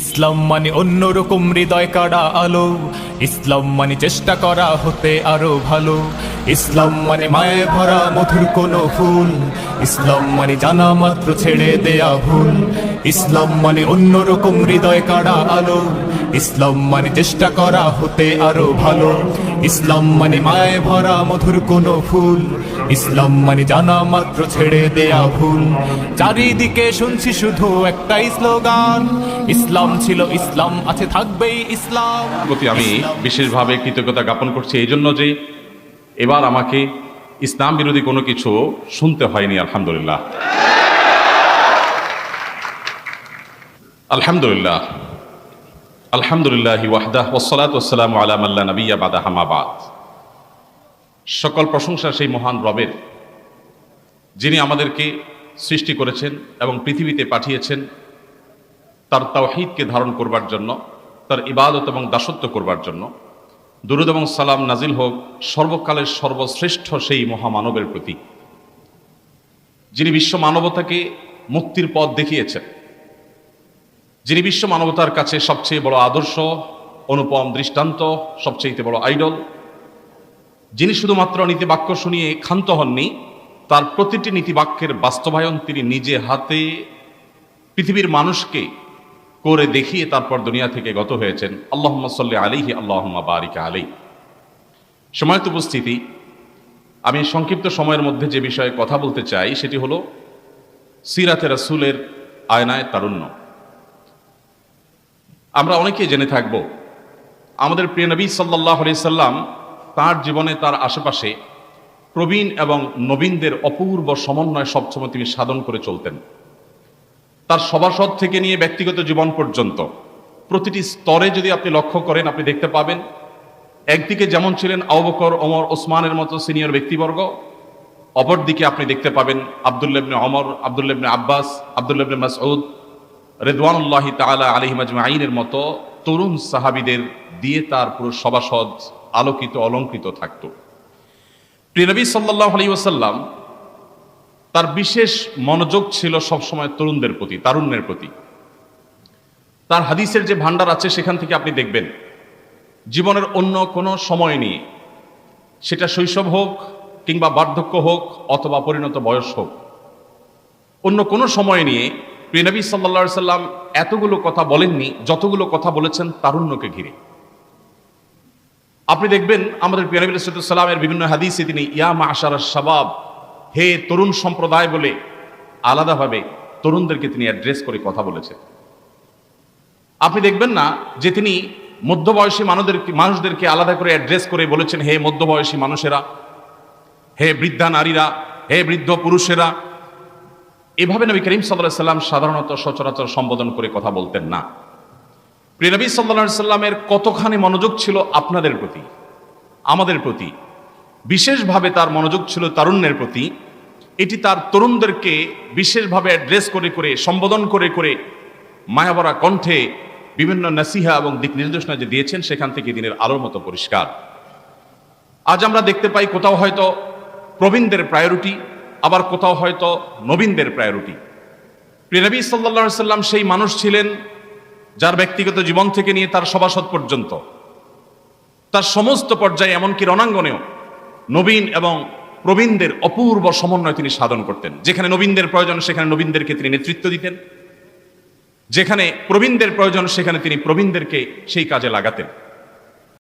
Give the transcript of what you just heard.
ইসলাম মানে অন্যরকম হৃদয় কাড়া আলো। ইসলাম মানে চেষ্টা করা হতে আরও ভালো। ইসলাম মানে মায়ে ভরা মধুর কোনো ফুল। ইসলাম মানে জানা মাত্র ছেড়ে দেয়া ভুল। ইসলাম মানে অন্যরকম হৃদয় কাড়া আলো। ইসলাম মানে চেষ্টা করা হতে আরও ভালো। ইসলাম মানে মায়ে ভরা মধুর কোনো ফুল। ইসলাম মানে জানা মাত্র ছেড়ে দেয়া ভুল। চারিদিকে শুনছি শুধু একটাই স্লোগান। ইসলাম ছিল ইসলাম আছে থাকবেই ইসলাম। প্রতি আমি বিশেষভাবে কৃতজ্ঞতা জ্ঞাপন করছি। এই জন্য যে এবার আমাকে ইসলাম বিরোধী কোনো কিছু শুনতে হয়নি, আলহামদুলিল্লাহ। আলহামদুলিল্লাহ। আলহামদুলিল্লাহ ওয়াহদাহ ওসলাত ওসালাম আলাম আল্লাহ নবিয়া সকল প্রশংসা সেই মহান রবের, যিনি আমাদেরকে সৃষ্টি করেছেন এবং পৃথিবীতে পাঠিয়েছেন তার তাওহিদকে ধারণ করবার জন্য, তার ইবাদত এবং দাসত্ব করবার জন্য। দুরুদ এবং সালাম নাজিল হোক, সর্বকালের সর্বশ্রেষ্ঠ সেই মহামানবের প্রতি যিনি বিশ্ব মানবতাকে মুক্তির পথ দেখিয়েছেন। যিনি বিশ্ব মানবতার কাছে সবচেয়ে বড় আদর্শ, অনুপম দৃষ্টান্ত সবচেয়ে বড় আইডল। যিনি শুধুমাত্র নীতিবাক্য শুনিয়ে ক্ষান্ত হননি, তার প্রতিটি নীতিবাক্যের বাস্তবায়ন তিনি নিজে হাতে, পৃথিবীর মানুষকে করে দেখিয়ে তারপর দুনিয়া থেকে গত হয়েছেন। আল্লাহ সাল্লি আলিহি আল্লাহ বারিকা আলী সময়ত উপস্থিতি, আমি সংক্ষিপ্ত সময়ের মধ্যে যে বিষয়ে কথা বলতে চাই, সেটি হলো সিরাতে রাসুলের আয়নায় তারুণ্য। আমরা অনেকেই জেনে থাকব, আমাদের প্রিয় নবী সাল্লাহ সাল্লাম তার জীবনে তার আশেপাশে প্রবীণ এবং নবীনদের অপূর্ব সমন্বয় সবসময় তিনি সাধন করে চলতেন। তার সভাসদ থেকে নিয়ে ব্যক্তিগত জীবন পর্যন্ত। প্রতিটি স্তরে যদি আপনি লক্ষ্য করেন, আপনি দেখতে পাবেন, একদিকে যেমন ছিলেন আবকর ওমর, ওসমানের মতো সিনিয়র ব্যক্তিবর্গ, অপরদিকে আপনি দেখতে পাবেন আবদুল্লাবনে অমর আবদুল্লাবনে আব্বাস আবদুল্লাবনে মাসউদ, রেদওয়ানুল্লাহি তালা আলহিম আজমাইনের মতো তরুণ সাহাবিদের দিয়ে তার পুরো সভাসদ আলোকিত, অলঙ্কৃত থাকত। প্রিয়নবী সাল্লাহ আলী ওসাল্লাম তার বিশেষ মনোযোগ ছিল সবসময় তরুণদের প্রতি, তারুণ্যের প্রতি। তার হাদিসের যে ভান্ডার আছে সেখান থেকে আপনি দেখবেন, জীবনের অন্য কোনো সময় নিয়ে, সেটা শৈশব হোক কিংবা বার্ধক্য হোক অথবা পরিণত বয়স হোক, অন্য কোনো সময় নিয়ে প্রিয়নবী সাল্লা সাল্লাম এতগুলো কথা বলেননি, যতগুলো কথা বলেছেন তারুণ্যকে ঘিরে। আপনি দেখবেন আমাদের প্রিয়নবী সাল্লামের বিভিন্ন হাদিসে তিনি, ইয়া মা আশার শাবাব হে তরুণ সম্প্রদায় বলে আলাদাভাবে তরুণদেরকে তিনি অ্যাড্রেস করে কথা বলেছেন। আপনি দেখবেন না যে তিনি মধ্যবয়সী মানুষদেরকে মানুষদেরকে আলাদা করে অ্যাড্রেস করে বলেছেন, হে মধ্যবয়সী মানুষেরা, হে বৃদ্ধা নারীরা, হে বৃদ্ধ পুরুষেরা। এভাবে নবী করিম সাল্লাহ সাল্লাম সাধারণত সচরাচর সম্বোধন করে কথা বলতেন না। প্রিয়নবী সাল্লা সাল্লামের কতখানি মনোযোগ ছিল আপনাদের প্রতি, আমাদের প্রতি বিশেষভাবে তার মনোযোগ ছিল তারুণ্যের প্রতি। এটি তার তরুণদেরকে বিশেষভাবে অ্যাড্রেস করে করে, সম্বোধন করে করে মায়াবরা কণ্ঠে বিভিন্ন নাসিহা এবং দিক নির্দেশনা যে দিয়েছেন, সেখান থেকে দিনের আলোর মতো পরিষ্কার। আজ আমরা দেখতে পাই কোথাও হয়তো প্রবীণদের প্রায়োরিটি আবার কোথাও হয়তো নবীনদের প্রায়োরিটি প্রিয়নবী সাল্লা সাল্লাম সেই মানুষ ছিলেন যার ব্যক্তিগত জীবন থেকে নিয়ে তার সভাসদ পর্যন্ত। তার সমস্ত পর্যায়ে এমনকি রণাঙ্গনেও নবীন এবং প্রবীণদের অপূর্ব সমন্বয় তিনি সাধন করতেন। যেখানে নবীনদের প্রয়োজন, সেখানে নবীনদেরকে তিনি নেতৃত্ব দিতেন। যেখানে প্রবীণদের প্রয়োজন, সেখানে তিনি প্রবীণদেরকে সেই কাজে লাগাতেন।